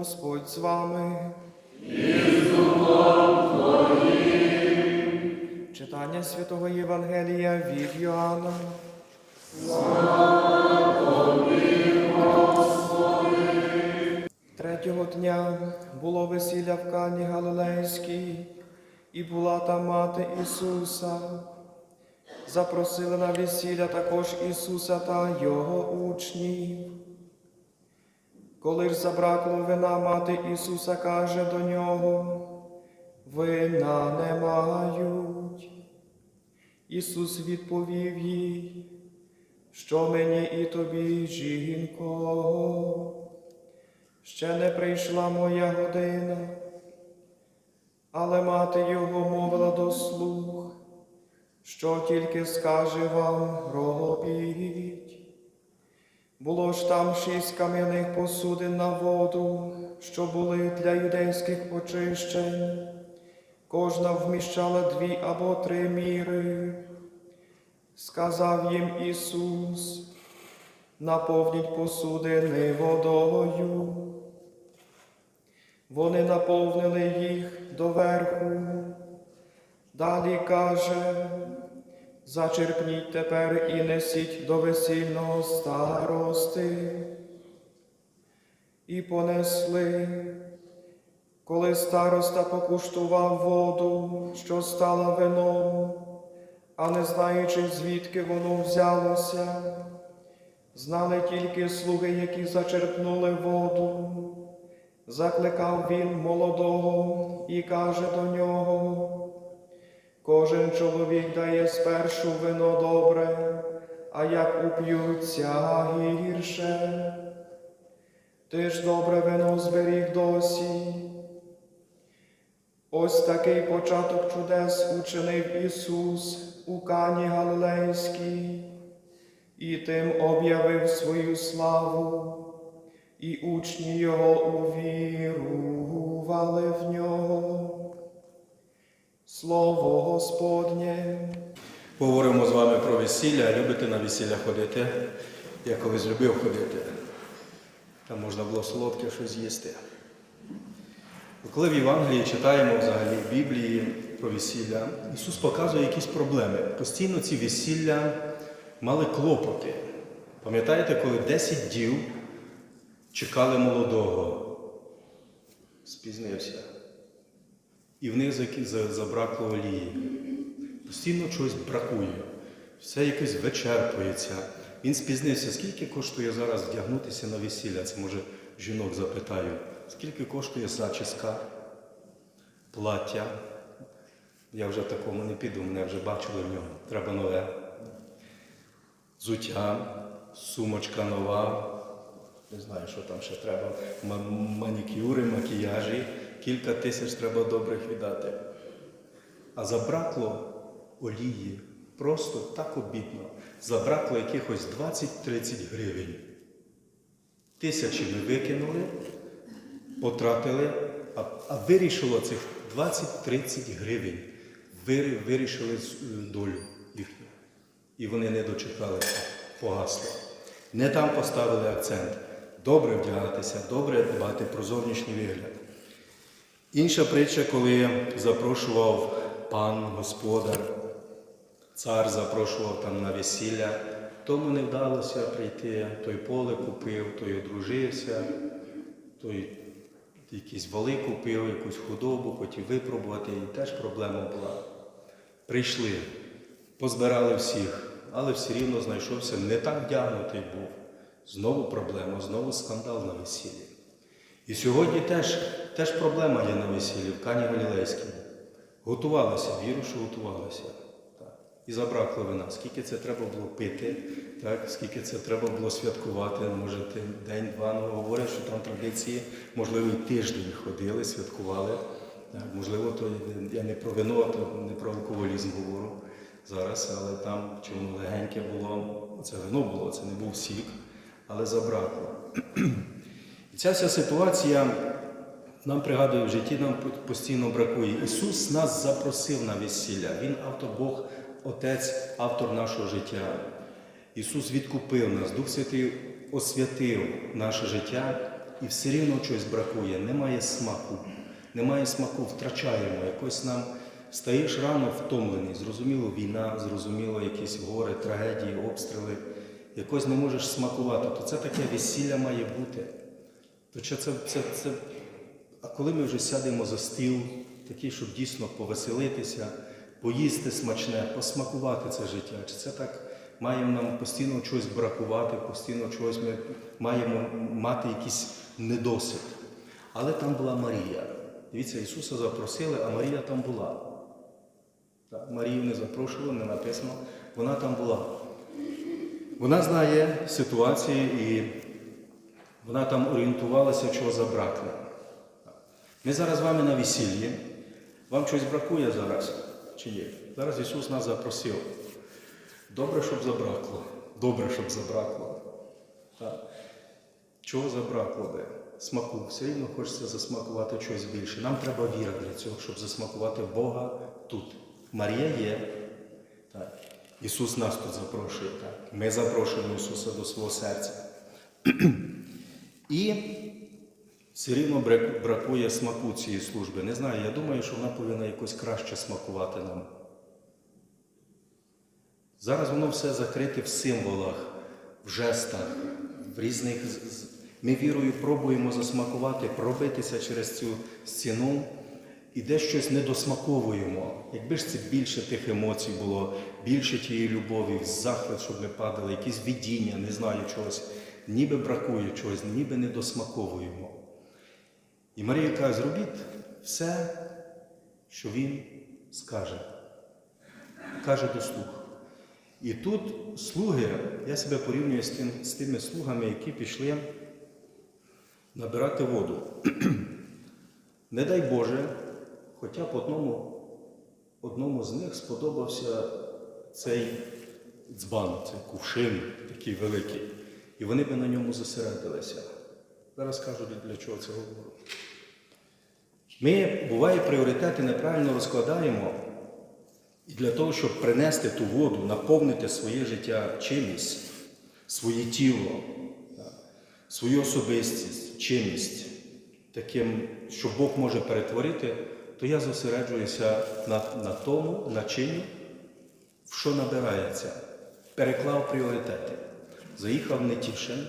Господь з вами. Читання Святого Євангелія від Йоанна. Третього дня було весілля в Кані Галилейській, і була там мати Ісуса. Запросили на весілля також Ісуса та Його учнів. Коли ж забракло вина, мати Ісуса каже до нього, вина не мають. Ісус відповів їй, що мені і тобі, жінко, ще не прийшла моя година, але мати його мовила до слух, що тільки скаже вам робіть. Було ж там шість кам'яних посудин на воду, що були для юдейських очищень. Кожна вміщала дві або три міри. Сказав їм Ісус, наповніть посудини водою. Вони наповнили їх доверху. Далі каже, Зачерпніть тепер і несіть до весільного старости. І понесли, коли староста покуштував воду, що стала вином, а не знаючи, звідки воно взялося, знали тільки слуги, які зачерпнули воду. Закликав він молодого і каже до нього. Кожен чоловік дає спершу вино добре, а як уп'ються гірше. Ти ж добре вино зберіг досі. Ось такий початок чудес учинив Ісус у Кані Галилейській, і тим об'явив свою славу, і учні Його увірували в нього. Слово Господнє. Поговоримо з вами про весілля. Любите на весілля ходити? Я колись любив ходити. Там можна було солодке щось їсти. Коли в Євангелії читаємо взагалі в Біблії про весілля, Ісус показує якісь проблеми. Постійно ці весілля мали клопоти. Пам'ятаєте, коли 10 дів чекали молодого, спізнився. І в них за- за- забракло олії. Постійно чогось бракує. Все якось вичерпується. Він спізнився. Скільки коштує зараз вдягнутися на весілля? Це може жінок запитаю. Скільки коштує зачіска, плаття? Я вже такому не піду, мене вже бачили в ньому. Треба нове. Зуття, сумочка нова. Не знаю, що там ще треба. Ма- Манікюри, макіяжі. Кілька тисяч треба добрих віддати. А забракло олії. Просто так обідно. Забракло якихось 20-30 гривень. Тисячі ми викинули, потратили, а, а вирішило цих 20-30 гривень. Вирішили долю їхню. І вони не дочекалися, погасло. Не там поставили акцент. Добре вдягатися, добре дбати про зовнішній вигляд. Інша притча, коли запрошував пан господар, цар запрошував там на весілля, тому не вдалося прийти, той поле купив, той одружився, той якісь вали купив, якусь худобу, хотів випробувати, і теж проблема була. Прийшли, позбирали всіх, але все рівно знайшовся не так вдягнутий був. Знову проблема, знову скандал на весіллі. І сьогодні теж, теж проблема є на весіллі в Кані Галілейській. Готувалися, віру, що готувалися. Так. І забракло вина. Скільки це треба було пити, так? скільки це треба було святкувати. Може, ти день-два ну, говорять, що там традиції, можливо, і тиждень ходили, святкували. Так? Можливо, то я не про вино, то не про алкоголізм говорю зараз, але там чи воно легеньке було, це вино було, це не був сік, але забракло. І ця вся ситуація нам пригадує в житті, нам постійно бракує. Ісус нас запросив на весілля. Він автор Бог, Отець, автор нашого життя. Ісус відкупив нас, Дух Святий освятив наше життя і все рівно чогось бракує, немає смаку. Немає смаку, втрачаємо. Якось нам стаєш рано втомлений. Зрозуміло, війна, зрозуміло, якісь гори, трагедії, обстріли. Якось не можеш смакувати. То це таке весілля має бути. То чи це, це, це... А коли ми вже сядемо за стіл, такий, щоб дійсно повеселитися, поїсти смачне, посмакувати це життя, чи це так маємо нам постійно чогось бракувати, постійно чогось ми маємо мати якийсь недосвід. Але там була Марія. Дивіться, Ісуса запросили, а Марія там була. Так, Марію не запрошували, не написано, вона там була. Вона знає ситуацію і вона там орієнтувалася, чого забракне. Ми зараз з вами на весіллі. Вам щось бракує зараз? Чи є? Зараз Ісус нас запросив. Добре, щоб забракло. Добре, щоб забракло. Так. Чого забракло би? Смаку. Все рівно хочеться засмакувати щось більше. Нам треба віра для цього, щоб засмакувати Бога тут. Марія є. Так. Ісус нас тут запрошує. Так. Ми запрошуємо Ісуса до свого серця. І все рівно бракує смаку цієї служби. Не знаю, я думаю, що вона повинна якось краще смакувати нам. Зараз воно все закрите в символах, в жестах, в різних. Ми вірою пробуємо засмакувати, пробитися через цю стіну і десь щось недосмаковуємо. Якби ж це більше тих емоцій було, більше тієї любові, захват, щоб ми падали, якісь видіння, не знаю чогось, ніби бракує чогось, ніби не досмаковуємо. І Марія каже, зробіть все, що він скаже. Каже до слуг. І тут слуги, я себе порівнюю з, тим, з тими слугами, які пішли набирати воду. Не дай Боже, хоча б одному, одному з них сподобався цей дзбан, цей кувшин такий великий. І вони би на ньому зосередилися. Зараз кажу, для чого це говорю. Ми, буває, пріоритети неправильно розкладаємо, і для того, щоб принести ту воду, наповнити своє життя чимось, своє тіло, свою особистість, чимось, таким, що Бог може перетворити, то я зосереджуюся на, на тому, на чині, в що набирається. Переклав пріоритети. Заїхав в Нетішин,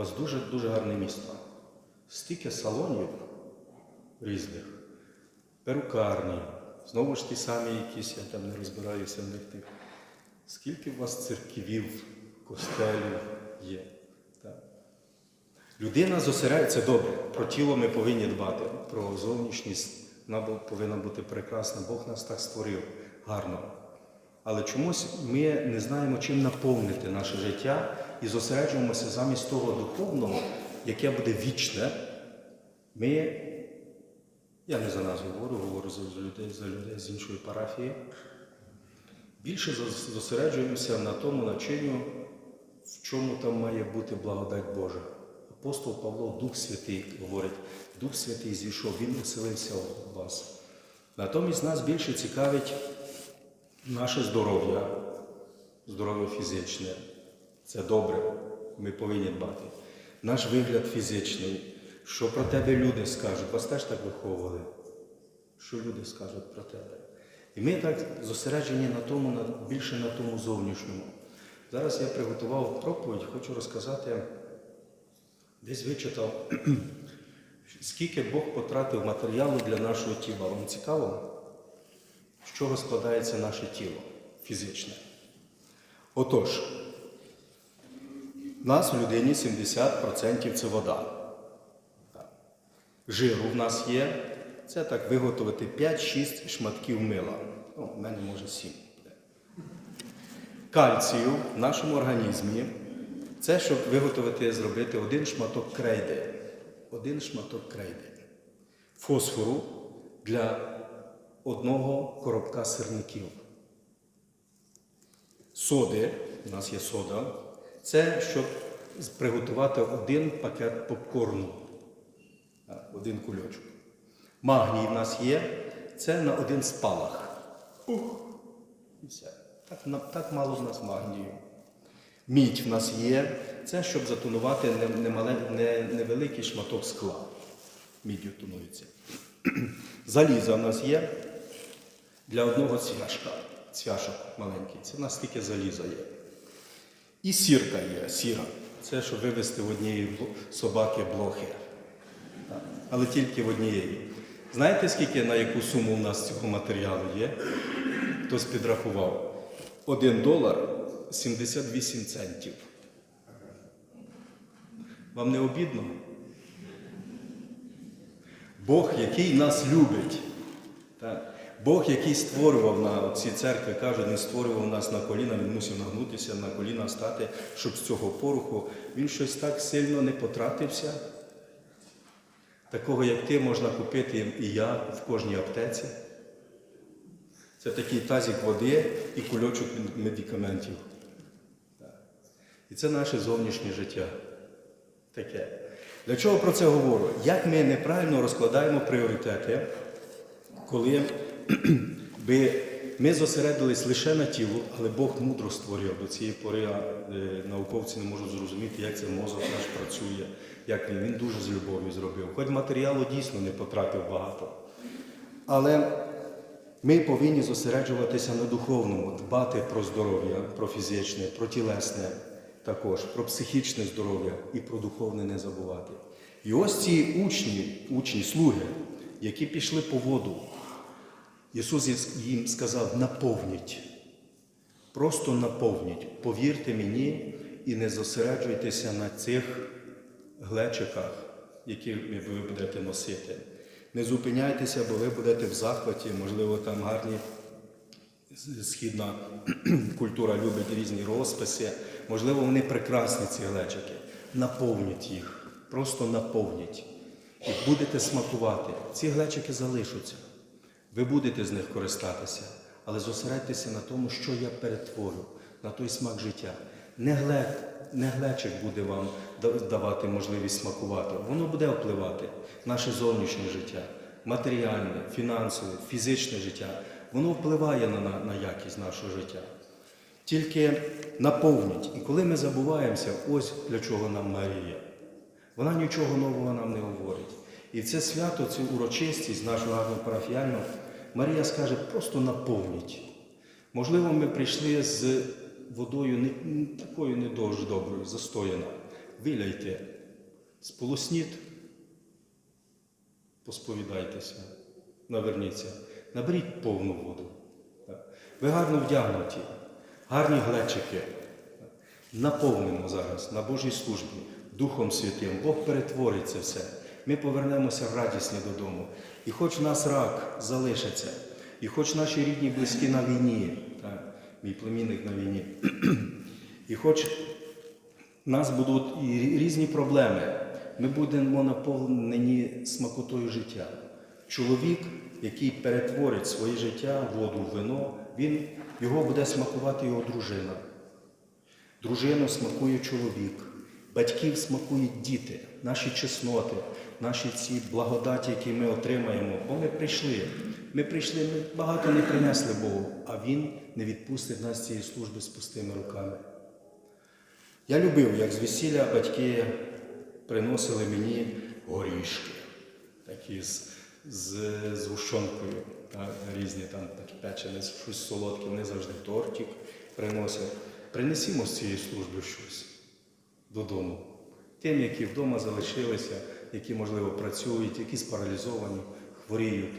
у вас дуже-дуже гарне місто. Стільки салонів різних, перукарні, знову ж ті самі якісь, я там не розбираюся в них тих. Скільки у вас церквів, костелів є? Так. Людина зосереджується добре. Про тіло ми повинні дбати, про зовнішність вона повинна бути прекрасна. Бог нас так створив гарно. Але чомусь ми не знаємо, чим наповнити наше життя і зосереджуємося замість того духовного, яке буде вічне. Ми, я не за нас говорю, говорю за людей, за людей з іншої парафії. Більше зосереджуємося на тому начиню, в чому там має бути благодать Божа. Апостол Павло, Дух Святий, говорить, Дух Святий зійшов, Він оселився в вас. Натомість нас більше цікавить наше здоров'я, здоров'я фізичне. Це добре, ми повинні дбати. Наш вигляд фізичний, що про тебе люди скажуть, вас теж так виховували. Що люди скажуть про тебе? І ми так зосереджені на тому, більше на тому зовнішньому. Зараз я приготував проповідь, хочу розказати, десь вичитав, скільки Бог потратив матеріалу для нашого тіла. Вам цікаво? З чого складається наше тіло фізичне? Отож, в нас в людині 70% це вода. Жиру в нас є. Це так виготовити 5-6 шматків мила. Ну, в мене може 7. Кальцію в нашому організмі це щоб виготовити, зробити один шматок крейди. Один шматок крейди. Фосфору для одного коробка сирників. Соди, у нас є сода, це щоб приготувати один пакет попкорну, один кульочок. Магній в нас є, це на один спалах. Ух, і все. Так, так мало в нас магнію. Мідь в нас є. Це щоб затонувати невеликий шматок скла. Міддю тонується. Заліза в нас є для одного цвяшка. Цвяшок маленький. Це в нас тільки заліза є. І сірка є, сіра. Це щоб вивезти в однієї собаки блохи. Але тільки в однієї. Знаєте, скільки на яку суму у нас цього матеріалу є? Хтось підрахував. Один долар 78 центів. Вам не обідно? Бог, який нас любить. Так. Бог, який створював на ці церкви, каже, він створював нас на коліна, він мусив нагнутися на коліна стати, щоб з цього пороху він щось так сильно не потратився. Такого, як ти, можна купити і я в кожній аптеці. Це такий тазик води і кульочок медикаментів. І це наше зовнішнє життя. Таке. Для чого про це говорю? Як ми неправильно розкладаємо пріоритети, коли би ми зосередились лише на тілу, але Бог мудро створив до цієї пори, а, е, науковці не можуть зрозуміти, як цей мозок наш працює, як він, він дуже з любов'ю зробив. Хоч матеріалу дійсно не потратив багато. Але ми повинні зосереджуватися на духовному, дбати про здоров'я, про фізичне, про тілесне також, про психічне здоров'я і про духовне не забувати. І ось ці учні, учні, слуги, які пішли по воду, Ісус їм сказав: наповніть. Просто наповніть. Повірте мені і не зосереджуйтеся на цих глечиках, які ви будете носити. Не зупиняйтеся, бо ви будете в захваті, можливо, там гарні східна культура любить різні розписи. Можливо, вони прекрасні, ці глечики. Наповніть їх, просто наповніть. І будете смакувати. Ці глечики залишаться. Ви будете з них користатися, але зосередьтеся на тому, що я перетворю, на той смак життя. Не, глек, не глечик буде вам давати можливість смакувати, воно буде впливати наше зовнішнє життя, матеріальне, фінансове, фізичне життя. Воно впливає на, на, на якість нашого життя. Тільки наповніть. І коли ми забуваємося, ось для чого нам Марія. Вона нічого нового нам не говорить. І це свято, цю урочистість нашого гарного парафіального, Марія скаже, просто наповніть. Можливо, ми прийшли з водою не, такою не дуже доброю, застояна. Виляйте, сполосніть, посповідайтеся, наверніться, наберіть повну воду. Ви гарно вдягнуті, гарні глечики. Наповнимо зараз на Божій службі Духом Святим. Бог перетворить це все. Ми повернемося радісні додому. І хоч в нас рак залишиться, і хоч наші рідні близькі на війні, так, мій племінник на війні, і хоч нас будуть і різні проблеми, ми будемо наповнені смакотою життя. Чоловік, який перетворить своє життя воду, вино, він, його буде смакувати його дружина. Дружину смакує чоловік, батьків смакують діти, наші чесноти, наші ці благодаті, які ми отримаємо. Бо ми прийшли. Ми прийшли, ми багато не принесли Богу, а Він не відпустить нас цієї служби з пустими руками. Я любив, як з весілля батьки приносили мені горішки, такі з, з, з гущонкою, так, різні там такі печені, щось солодке, вони завжди тортик приносять. Принесімо з цієї служби щось додому. Тим, які вдома залишилися, які, можливо, працюють, які спаралізовані, хворіють.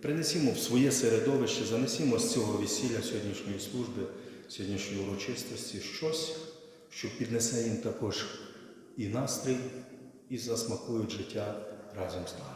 Принесімо в своє середовище, занесімо з цього весілля сьогоднішньої служби, сьогоднішньої урочистості щось, що піднесе їм також і настрій, і засмакують життя разом з нами.